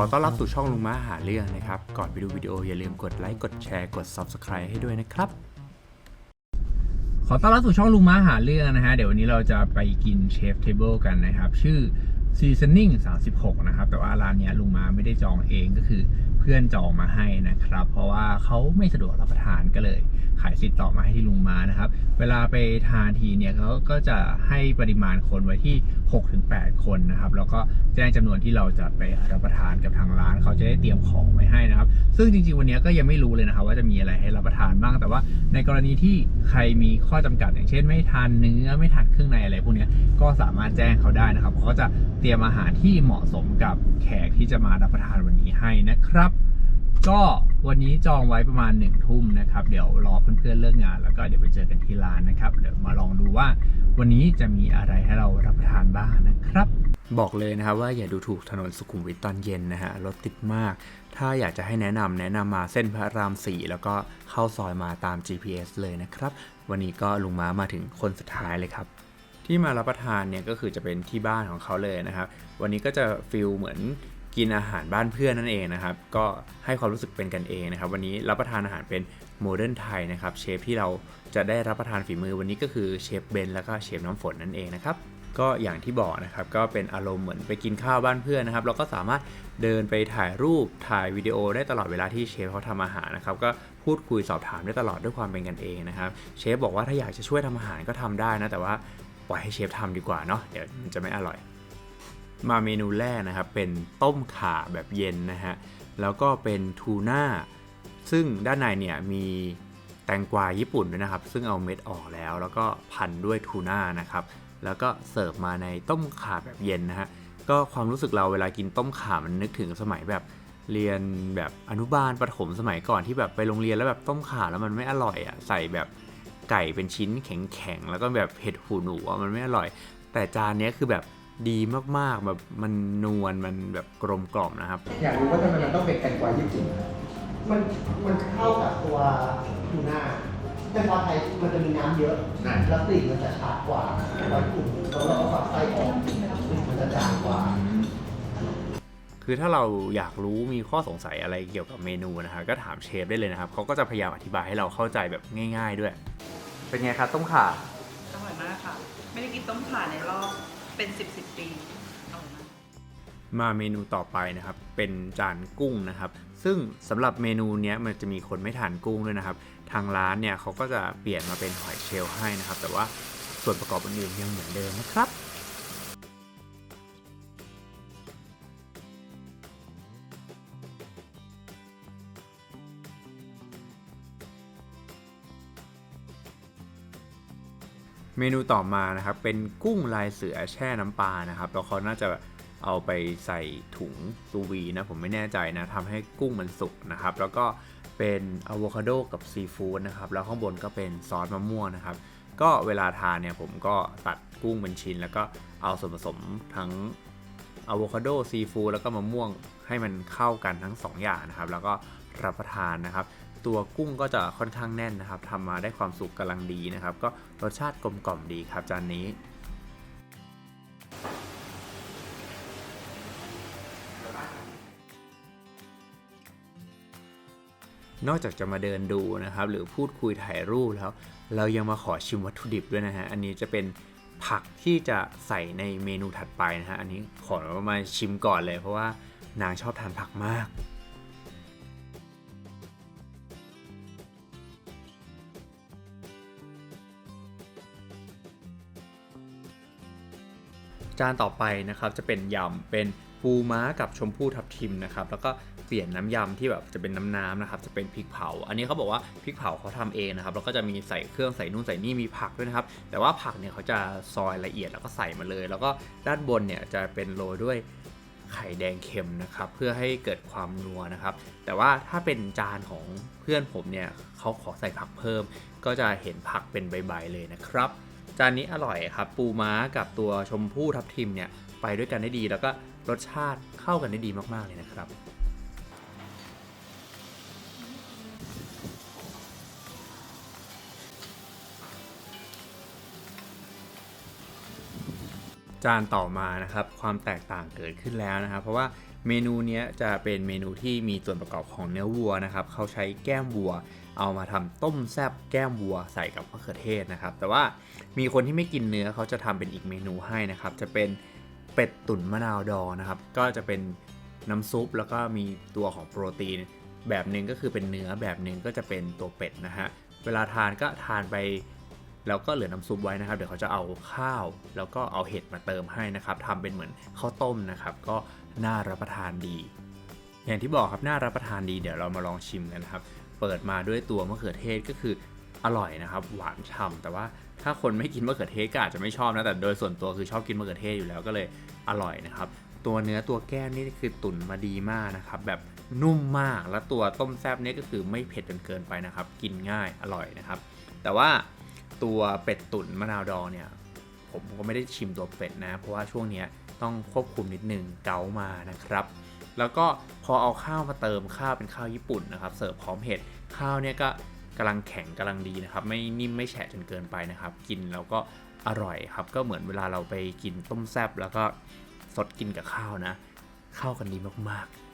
อต้อนรับสู่ช่องลุงม้าหาเรื่องนะครับ ก่อนไปดูวิดีโออย่าลืมกดไลค์ กดแชร์ กด Subscribe ให้ด้วยนะครับ ขอต้อนรับสู่ช่องลุงม้าหาเรื่องนะฮะ เดี๋ยววันนี้เราจะไปกินเชฟเทเบิลกันนะครับ ชื่อ Seasoning 36 นะครับ แต่ว่าร้านนี้ลุงม้าไม่ได้จองเองก็คือ พื่อนจองมาให้นะครับ เพราะว่าเขาไม่สะดวกรับประทานก็เลย ขายสิทธิ์ต่อมาให้ที่ลุงม้านะครับ เวลาไปทานทีเนี่ยเขาก็จะให้ปริมาณคนไว้ที่ 6-8 คนนะครับ แล้วก็แจ้งจำนวนที่เราจะไปรับประทานกับทางร้านเขาจะได้เตรียมของไว้ให้นะครับ ซึ่งจริงๆวันนี้ก็ยังไม่รู้เลยนะครับ ว่าจะมีอะไรให้รับประทานบ้าง แต่ว่าในกรณีที่ใครมีข้อจำกัด อย่างเช่น ไม่ทานเนื้อไม่ทานเครื่องในอะไรพวกนี้ก็สามารถแจ้งเขาได้นะครับเขาก็จะเตรียมอาหารที่เหมาะสมกับแขกที่จะมารับประทานวันนี้ให้นะครับ ก็วันนี้จองไว้ประมาณหนึ่งทุ่มนะครับ เดี๋ยวรอเพื่อนๆเลิกงาน แล้วก็เดี๋ยวไปเจอกันที่ร้านนะครับ เดี๋ยวมาลองดูว่าวันนี้จะมีอะไรให้เรารับประทานบ้างนะครับ บอกเลยนะครับว่าอย่าดูถูกถนนสุขุมวิทตอนเย็นนะฮะรถติดมาก ถ้าอยากจะให้แนะนำแนะนำมาเส้นพระราม4แล้วก็เข้าซอยมาตาม GPS เลยนะครับ วันนี้ก็ลุงม้ามาถึงคนสุดท้ายเลยครับที่มารับประทานเนี่ยก็คือจะเป็นที่บ้านของเขาเลยนะครับ วันนี้ก็จะฟิลเหมือน กินอาหารบ้านเพื่อนนั่นเองนะครับ ก็ให้ความรู้สึกเป็นกันเองนะครับ วันนี้รับประทานอาหารเป็นโมเดิร์นไทยนะครับ เชฟที่เราจะได้รับประทานฝีมือวันนี้ก็คือเชฟเบนแล้วก็เชฟน้ำฝนนั่นเองนะครับก็อย่างที่บอกนะครับก็เป็นอารมณ์เหมือนไปกินข้าวบ้านเพื่อนนะครับ เราก็สามารถเดินไปถ่ายรูปถ่ายวิดีโอได้ตลอดเวลาที่เชฟเขาทำอาหารนะครับก็พูดคุยสอบถามได้ตลอดด้วยความเป็นกันเองนะครับเชฟบอกว่าถ้าอยากจะช่วยทำอาหารก็ทำได้นะแต่ว่าปล่อยให้เชฟทำดีกว่าเนาะเดี๋ยวมันจะไม่อร่อย มาเมนูแรกนะครับเป็นต้มข่าแบบเย็นนะฮะแล้วก็เป็นทูน่าซึ่งด้านในเนี่ยมีแตงกวาญี่ปุ่นด้วยนะครับ ซึ่งเอาเม็ดออกแล้ว แล้วก็พันด้วยทูน่านะครับแล้วก็เสิร์ฟมาในต้มข่าแบบเย็นนะฮะก็ความรู้สึกเราเวลากินต้มข่ามันนึกถึงสมัยแบบเรียนแบบอนุบาลประถมสมัยก่อนที่แบบไปโรงเรียนแล้วแบบต้มข่าแล้วมันไม่อร่อยอะใส่แบบไก่เป็นชิ้นแข็งๆแล้วก็แบบเห็ดหูหนูมันไม่อร่อย แต่จานนี้คือแบบ ดีมากๆแบบมันนวลมันแบบกลมกล่อมนะครับ อยากรู้ว่าทำไมมันต้องเป็นแตงกวาญี่ปุ่นนะมันมันเข้ากับตัวทูน่าแตงกวาไทยมันจะมีน้ำเยอะแล้วกลิ่นมันจะชัดกว่าแตงกวาญี่ปุ่นแล้วเราก็ฝักไส้ออกกลิ่นมันจะจางกว่าคือถ้าเราอยากรู้มีข้อสงสัยอะไรเกี่ยวกับเมนูนะครับก็ถามเชฟได้เลยนะครับเขาก็จะพยายามอธิบายให้เราเข้าใจแบบง่าย ๆ ด้วย เป็นไงครับต้มข่าอร่อยมากค่ะ ไม่ได้กินต้มข่าในรอบ เป็นสิบสิบปีอร่อยมา มาเมนูต่อไปนะครับ เป็นจานกุ้งนะครับ ซึ่งสำหรับเมนูเนี้ยมันจะมีคนไม่ทานกุ้งด้วยนะครับ ทางร้านเนี่ยเขาก็จะเปลี่ยนมาเป็นหอยเชลล์ให้นะครับ แต่ว่าส่วนประกอบอื่นๆยังเหมือนเดิมนะครับ เมนูต่อมานะครับเป็นกุ้งลายเสือแช่น้ำปลานะครับแล้วเขาน่าจะเอาไปใส่ถุงซูวีนะผมไม่แน่ใจนะทำให้กุ้งมันสุกนะครับ แล้วก็เป็นอะโวคาโดกับซีฟู้ดนะครับแล้วข้างบนก็เป็นซอสมะม่วงนะครับก็เวลาทานเนี่ยผมก็ตัดกุ้งเป็นชิ้น แล้วก็เอาส่วนผสมทั้งอะโวคาโดซีฟู้ดแล้วก็มะม่วงให้มันเข้ากันทั้งสองอย่างนะครับ แล้วก็รับประทานนะครับ ตัวกุ้งก็จะค่อนข้างแน่นนะครับทำมาได้ความสุกกำลังดีนะครับ ก็รสชาติกลมกล่อมดีครับจานนี้นอกจากจะมาเดินดูนะครับ หรือพูดคุยถ่ายรูปแล้ว เรายังมาขอชิมวัตถุดิบด้วยนะฮะ อันนี้จะเป็นผักที่จะใส่ในเมนูถัดไปนะฮะ อันนี้ขอมาชิมก่อนเลยเพราะว่านางชอบทานผักมาก จานต่อไปนะครับจะเป็นยำเป็นปูม้ากับชมพู่ทับทิมนะครับแล้วก็เปลี่ยนน้ำยำที่แบบจะเป็นน้ำน้ำนะครับจะเป็นพริกเผา อันนี้เขาบอกว่าพริกเผาเขาทำเองนะครับแล้วก็จะมีใส่เครื่องใส่นู่นใส่นี่มีผักด้วยนะครับแต่ว่าผักเนี่ยเขาจะซอยละเอียดแล้วก็ใส่มาเลย แล้วก็ด้านบนเนี่ยจะเป็นโรยด้วยไข่แดงเค็มนะครับเพื่อให้เกิดความนัวนะครับ แต่ว่าถ้าเป็นจานของเพื่อนผมเนี่ยเขาขอใส่ผักเพิ่ม ก็จะเห็นผักเป็นใบๆเลยนะครับ จานนี้อร่อยครับปูม้ากับตัวชมพู่ทับทิมเนี่ยไปด้วยกันได้ดี แล้วก็รสชาติเข้ากันได้ดีมากๆเลยนะครับจานต่อมานะครับความแตกต่างเกิดขึ้นแล้วนะครับ เพราะว่า เมนูนี้จะเป็นเมนูที่มีส่วนประกอบของเนื้อวัวนะครับเขาใช้แก้มวัว เอามาทำต้มแซบแก้มวัวใส่กับมะเขือเทศนะครับ แต่ว่ามีคนที่ไม่กินเนื้อเขาจะทำเป็นอีกเมนูให้นะครับ จะเป็นเป็ดตุ๋นมะนาวดองนะครับ ก็จะเป็นน้ำซุปแล้วก็มีตัวของโปรตีน แบบหนึ่งก็คือเป็นเนื้อแบบหนึ่งก็จะเป็นตัวเป็ดนะฮะเวลาทานก็ทานไป แล้วก็เหลือน้ำซุปไว้นะครับ เดี๋ยวเขาจะเอาข้าว แล้วก็เอาเห็ดมาเติมให้นะครับทำเป็นเหมือนข้าวต้มนะครับ ก็น่ารับประทานดี อย่างที่บอกครับน่ารับประทานดีเดี๋ยวเรามาลองชิมกันครับ เปิดมาด้วยตัวมะเขือเทศก็คืออร่อยนะครับ หวานฉ่ำแต่ว่าถ้าคนไม่กินมะเขือเทศก็อาจจะไม่ชอบนะแต่โดยส่วนตัวคือชอบกินมะเขือเทศอยู่แล้วก็เลยอร่อยนะครับตัวเนื้อตัวแก้มนี่คือตุ๋นมาดีมากนะครับ แบบนุ่มมากแล้วตัวต้มแซบนี่ก็คือไม่เผ็ดจนเกินไปนะครับ กินง่ายอร่อยนะครับ แต่ว่า ตัวเป็ดตุ๋นมะนาวดองเนี่ยผมก็ไม่ได้ชิมตัวเป็ดนะ เพราะว่าช่วงเนี้ยต้องควบคุมนิดนึงเกามานะครับ แล้วก็พอเอาข้าวมาเติมข้าวเป็นข้าวญี่ปุ่นนะครับ เสิร์ฟพร้อมเห็ดข้าวเนี่ยก็กำลังแข็งกำลังดีนะครับ ไม่นิ่มไม่แฉะจนเกินไปนะครับ กินแล้วก็อร่อยครับ ก็เหมือนเวลาเราไปกินต้มแซบแล้วก็สดกินกับข้าวนะ เข้ากันดีมากๆ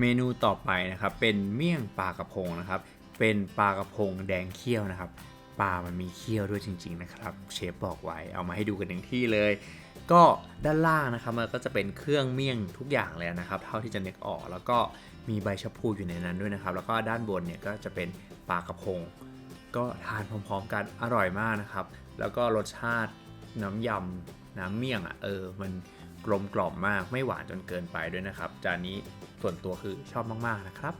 เมนูต่อไปนะครับเป็นเมี่ยงปลากระพงนะครับ เป็นปลากระพงแดงเคี่ยวนะครับปลามันมีเคี่ยวด้วยจริง ๆ นะครับ เชฟบอกไว้เอามาให้ดูกันหนึ่งที่เลย ก็ด้านล่างนะครับมันก็จะเป็นเครื่องเมี่ยงทุกอย่างเลยนะครับ เท่าที่จะนึกออก แล้วก็มีใบชะพูอยู่ในนั้นด้วยนะครับ แล้วก็ด้านบนเนี่ยก็จะเป็นปลากระพง ก็ทานพร้อมๆกันอร่อยมากนะครับ แล้วก็รสชาติน้ำยำน้ำเมี่ยงอะเออมันกลมกล่อมมากไม่หวานจนเกินไปด้วยนะครับจานนี้ ส่วนตัวคือชอบมากๆนะครับ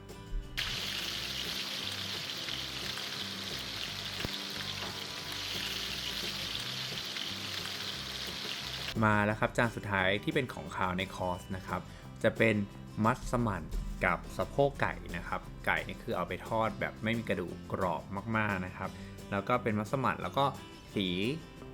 มาแล้วครับจานสุดท้ายที่เป็นของขาวในคอร์สนะครับ จะเป็นมัสมั่นกับสะโพกไก่นะครับ ไก่นี่คือเอาไปทอดแบบไม่มีกระดูกกรอบมากๆนะครับ แล้วก็เป็นมัสมั่นแล้วก็สี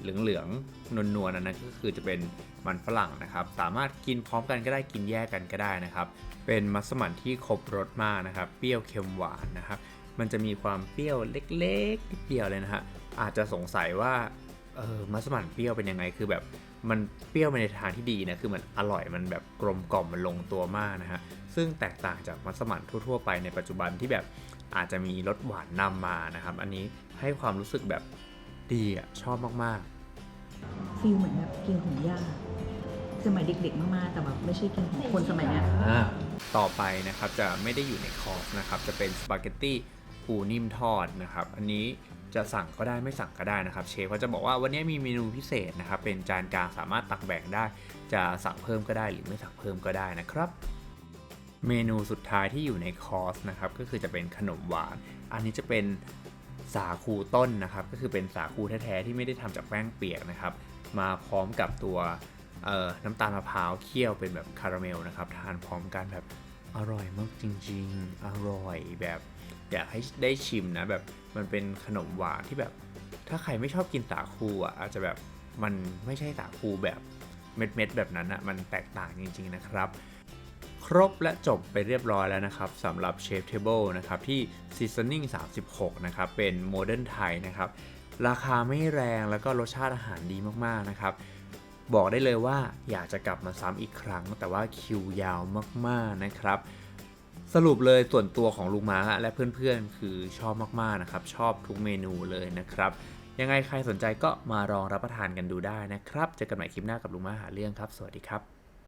เหลืองๆนวลๆนนั้นก็คือจะเป็นมันฝรั่งนะครับ สามารถกินพร้อมกันก็ได้กินแยกกันก็ได้นะครับ เป็นมัสมั่นที่ครบรสมากนะครับ เปรี้ยวเค็มหวานนะครับ มันจะมีความเปรี้ยวเล็กๆนิดเดียวเลยนะฮะอาจจะสงสัยว่าเออมัสมั่นเปรี้ยวเป็นยังไงคือแบบมันเปรี้ยวไปในทางที่ดีนะคือมันอร่อยมันแบบกลมกล่อมมันลงตัวมากนะฮะซึ่งแตกต่างจากมัสมั่นทั่วๆไปในปัจจุบันที่แบบอาจจะมีรสหวานนำมานะครับ อันนี้ให้ความรู้สึกแบบ ดีอะ ชอบมากๆฟีลเหมือนแบบกินของย่าสมัยเด็กๆ มากๆ แต่แบบไม่ใช่กินของคนสมัยเนี้ยอ่าต่อไปนะครับจะไม่ได้อยู่ในคอร์สนะครับ จะเป็นสปาเกตตี้ปูนิ่มทอดนะครับ อันนี้จะสั่งก็ได้ไม่สั่งก็ได้นะครับ เชฟเขาจะบอกว่าวันนี้มีเมนูพิเศษนะครับ เป็นจานกลางสามารถตักแบ่งได้ จะสั่งเพิ่มก็ได้หรือไม่สั่งเพิ่มก็ได้นะครับ เมนูสุดท้ายที่อยู่ในคอร์สนะครับก็คือจะเป็นขนมหวาน อันนี้จะเป็น สาคูต้นนะครับ ก็คือเป็นสาคูแท้ๆที่ไม่ได้ทำจากแป้งเปียกนะครับ มาพร้อมกับตัวน้ำตาลมะพร้าวเคี่ยวเป็นแบบคาราเมลนะครับ ทานพร้อมกันแบบอร่อยมากจริง ๆ อร่อยแบบอยากให้ได้ชิมนะแบบมันเป็นขนมหวานที่แบบ ถ้าใครไม่ชอบกินสาคูอะอาจจะแบบมันไม่ใช่สาคูแบบเม็ดๆแบบนั้นอะมันแตกต่างจริง ๆนะครับ ครบและจบไปเรียบร้อยแล้วนะครับสำหรับ Chef Table นะครับที่ Seasoning 36 นะครับ เป็น Modern Thai นะครับ ราคาไม่แรงแล้วก็รสชาติอาหารดีมาก ๆ นะครับ บอกได้เลยว่าอยากจะกลับมาซ้ำอีกครั้ง แต่ว่าคิวยาวมาก ๆ นะครับ สรุปเลยส่วนตัวของลุงม้าและเพื่อนๆ คือชอบมาก ๆ นะครับ ชอบทุกเมนูเลยนะครับ ยังไงใครสนใจก็มาลองรับประทานกันดูได้นะครับ เจอกันใหม่คลิปหน้ากับลุงม้าหาเรื่องครับ สวัสดีครับ